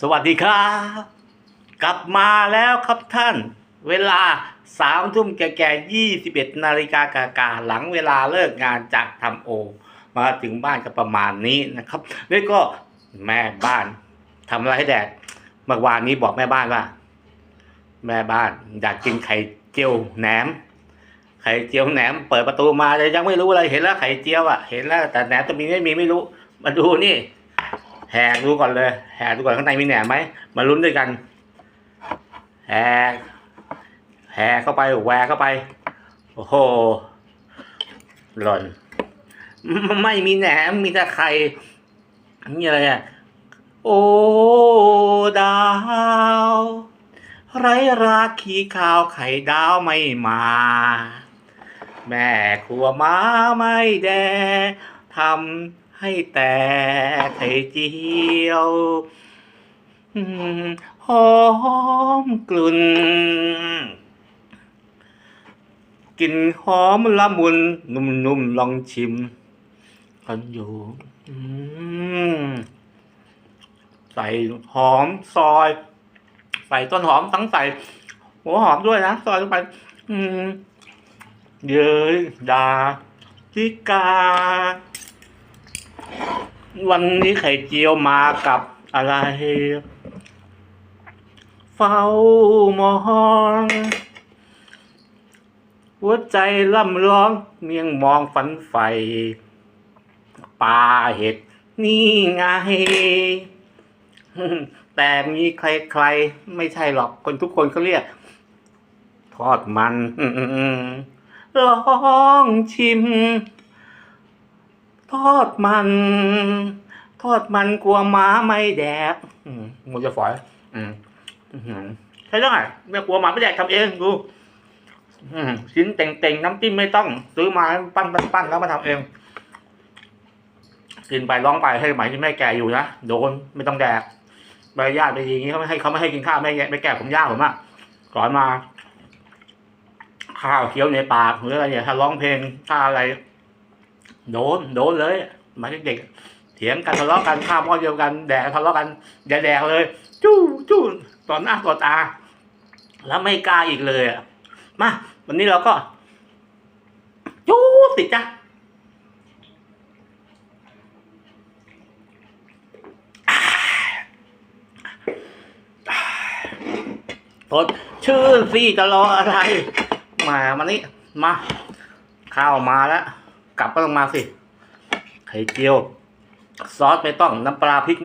สวัสดีครับ กลับมาแล้วครับท่าน เวลาสามทุ่มแก่ๆยี่สิบเอ็ดนาฬิกากากาหลังเวลาเลิกงานจากทำโอ มาถึงบ้านก็ประมาณนี้นะครับแล้วก็แม่บ้านทำอะไรให้แดดเมื่อวานนี้บอกแม่บ้านว่า แม่บ้านอยากกินไข่เจียวแหนม ไข่เจียวแหนม เปิดประตูมาแต่ยังไม่รู้อะไรเห็นแล้วไข่เจียวอะเห็นแล้วแต่แหนมจะมีไม่มีไม่รู้ มาดูนี่ แหกดูก่อนเลย แหกดูก่อนข้างในมีแหนมไหมมาลุ้นด้วยกัน แหกแหกเข้าไปแหวกเข้าไป โอ้โหหล่น ไม่มีแหนมมีแต่ไข่นี่อะไรอะโอ้ดาว ไรราขี้ขาวไข่ดาวไม่มา แม่ครัวมาไม่แดทำ ให้แต่ไข่เจียวหอมกลุ่นกลิ่นหอมละมุน นุ่มๆลองชิม กันอยู่ใส่หอมซอย ใส่ต้นหอมทั้งใส่หัวหอมด้วยนะ ซอยลงไป อืม เย้ยดาลิกา วันนี้ไข่เจียวมากับอะไรเฝ้ามองหัวใจล่ำร้องเมียงมองฝันใฝ่ปลาเห็ดนี่ไง แต่มีใครๆ ไม่ใช่หรอกคนทุกคนเขาเรียก ทอดมันลองชิม ทอดมัน ทอดมันกลัวม้าไม่แดกอืมมันจะฝอยอืมอื้อหือใช่ได้ไม่กลัวหมาไม่แดกทำเองดูอืมชิ้นเต่งๆน้ำจิ้มไม่ต้อง ซื้อมาปั้นปั้นปั้นแล้วมาทำเอง กินไปร้องไปให้หมายที่แม่แก่อยู่นะโดนไม่ต้องแดกใบญาติไปอย่างนี้เขาไม่ให้เขาไม่ให้กินข้าวแม่แก่ไม่แก่ผมย่าผมอะสอนมา ข้าวเคี้ยวในปากหรืออะไรเนี่ยถ้าร้องเพลงถ้าอะไร โดนโดนเลยหมายถึงเด็กเถียงกันทะเลาะกันข้าวหม้อเดียวกันแดกทะเลาะกันอย่าแดกเลย จู้จู้ต่อหน้าต่อตา แล้วไม่กล้าอีกเลยอะมาวันนี้เราก็จู้สิจ้ะทดชื่นสิจะรออะไร มามานี่มา ข้าวมาแล้ว กลับก็ต้องมาสิไข่เจียว ซอสไม่ต้องน้ำปลาพริก